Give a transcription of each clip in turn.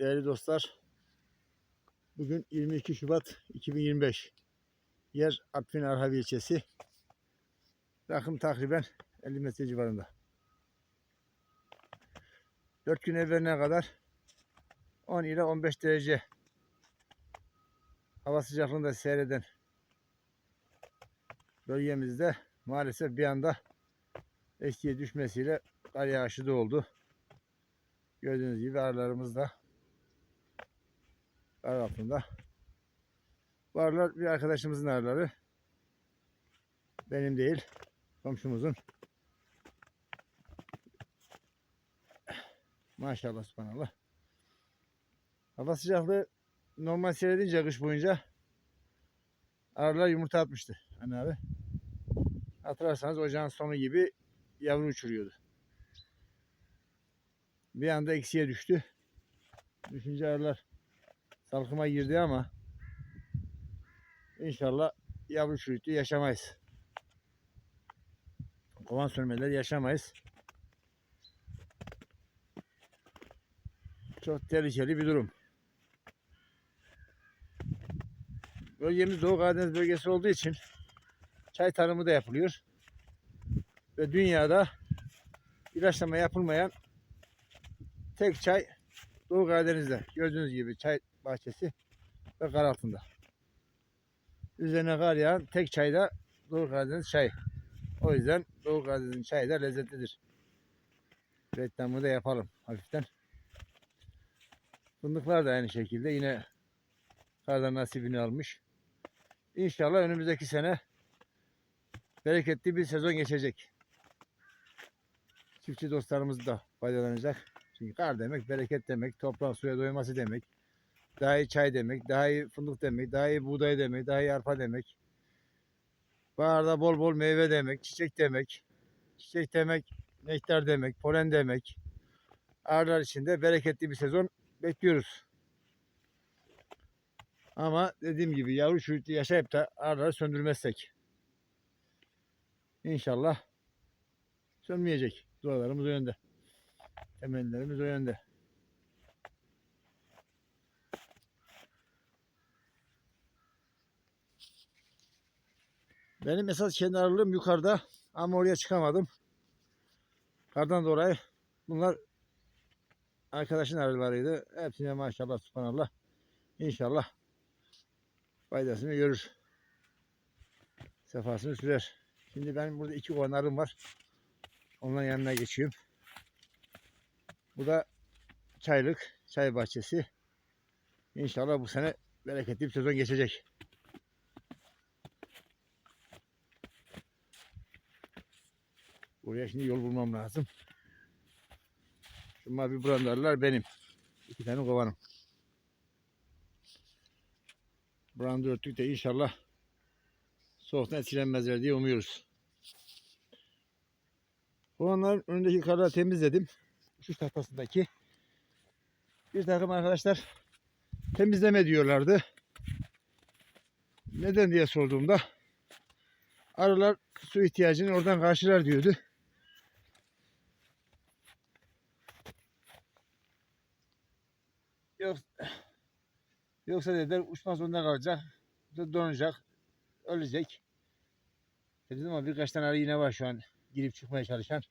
Değerli dostlar, bugün 22 Şubat 2025. Yer Artvin Arhavi ilçesi. Rakım takriben 50 metre civarında. 4 gün evveline kadar 10 ile 15 derece hava sıcaklığında seyreden bölgemizde maalesef bir anda eskiye düşmesiyle kar yağışı da oldu. Gördüğünüz gibi arılarımız da kar altında. Bu arılar bir arkadaşımızın arıları. Benim değil. Komşumuzun. Maşallah subhanallah. Hava sıcaklığı normal seyredince kış boyunca arılar yumurta atmıştı. Hani abi. Hatırlarsanız ocağın sonu gibi yavru uçuruyordu. Bir anda eksiye düştü. Düşünce arılar salkıma girdi ama inşallah yavru çürüttü yaşamayız. Kovan sönmeler yaşamayız. Çok tehlikeli bir durum. Bölgemiz Doğu Karadeniz bölgesi olduğu için çay tarımı da yapılıyor. Ve dünyada ilaçlama yapılmayan tek çay Doğu Karadeniz'de. Gördüğünüz gibi çay bahçesi ve kar altında. Üzerine kar yağan tek çay da Doğu Karadeniz çayı. O yüzden Doğu Karadeniz'in çayı da lezzetlidir. Reklamını da yapalım hafiften. Fındıklar da aynı şekilde yine kardan nasibini almış. İnşallah önümüzdeki sene bereketli bir sezon geçecek. Çiftçi dostlarımız da faydalanacak. Çünkü kar demek bereket demek, toprağın suya doyması demek. Daha iyi çay demek, daha iyi fındık demek, daha iyi buğday demek, daha iyi arpa demek. Baharda bol bol meyve demek, çiçek demek. Çiçek demek, nektar demek, polen demek. Arılar için de bereketli bir sezon bekliyoruz. Ama dediğim gibi yavru çocuklu yaşayıp da arıları söndürmezsek. İnşallah sönmeyecek. Dualarımız o yönde. Temellerimiz o yönde. Benim esas kendi arılığım yukarıda ama oraya çıkamadım. Kardan dolayı bunlar arkadaşın arılarıydı. Hepsine maşallah subhanallah. İnşallah faydasını görür. Sefasını sürer. Şimdi benim burada iki kovan arım var. Onların yanına geçiyorum. Bu da çaylık, çay bahçesi. İnşallah bu sene bereketli bir sezon geçecek. Buraya şimdi yol bulmam lazım. Şu mavi brandarlar benim. İki tane kovanım. Brandı örttük de inşallah soğuktan etkilenmezler diye umuyoruz. Kovanların önündeki karları temizledim. Şu tahtasındaki. Bir takım arkadaşlar temizleme diyorlardı. Neden diye sorduğumda arılar su ihtiyacını oradan karşılar diyordu. Yok, yoksa dediler uçmak zorunda kalacak, donacak, ölecek. Dedim ama birkaç tane yine var şu an girip çıkmaya çalışan.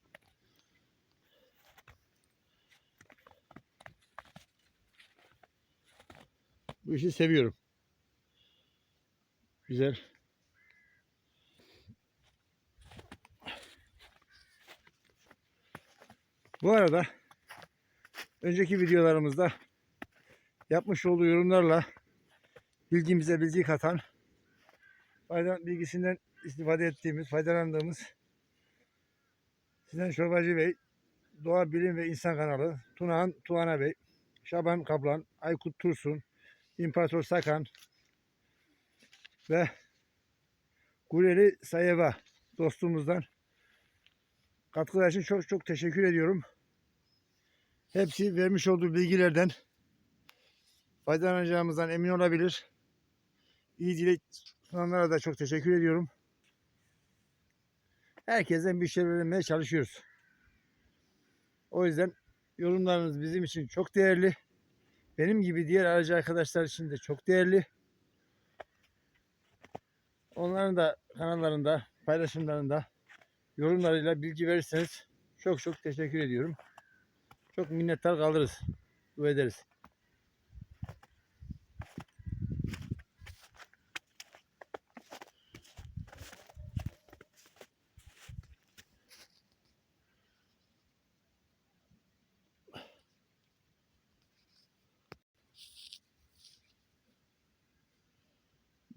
Bu işi seviyorum. Güzel. Bu arada önceki videolarımızda yapmış olduğu yorumlarla bilgimize bilgi katan fayda bilgisinden istifade ettiğimiz, faydalandığımız Sinan Çorbacı Bey, Doğa Bilim ve İnsan kanalı, Tunağan Tuana Bey, Şaban Kaplan, Aykut Tursun, İmparator Sakan ve Gureli Sayeva dostumuzdan katkılar için çok çok teşekkür ediyorum. Hepsi vermiş olduğu bilgilerden faydalanacağımızdan emin olabilir. İyi dilek sunanlara da çok teşekkür ediyorum. Herkesten bir şey öğrenmeye çalışıyoruz. O yüzden yorumlarınız bizim için çok değerli. benim gibi diğer aracı arkadaşlar için de çok değerli. Onların da kanallarında, paylaşımlarında yorumlarıyla bilgi verirseniz çok çok teşekkür ediyorum. Çok minnettar kalırız. Dua ederiz.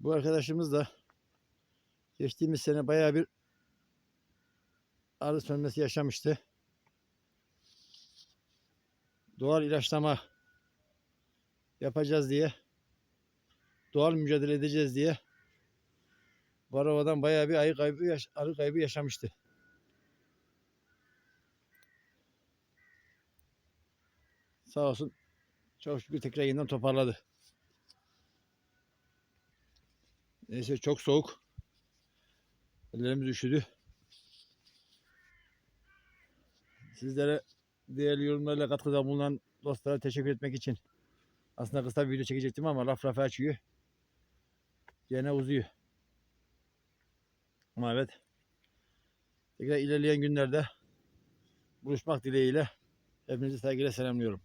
Bu arkadaşımız da geçtiğimiz sene bayağı bir arı sönmesi yaşamıştı. Doğal ilaçlama yapacağız diye doğal mücadele edeceğiz diye Varova'dan bayağı bir ayı kaybı, arı kaybı yaşamıştı. Sağ olsun çok şükür tekrar yeniden toparladı. Neyse çok soğuk. Ellerimiz üşüdü. Sizlere değerli yorumlarla katkıda bulunan dostlara teşekkür etmek için aslında kısa bir video çekecektim ama laf lafı açıyor. Gene uzuyor. Ama evet. Tekrar ilerleyen günlerde buluşmak dileğiyle hepinizi saygıyla selamlıyorum.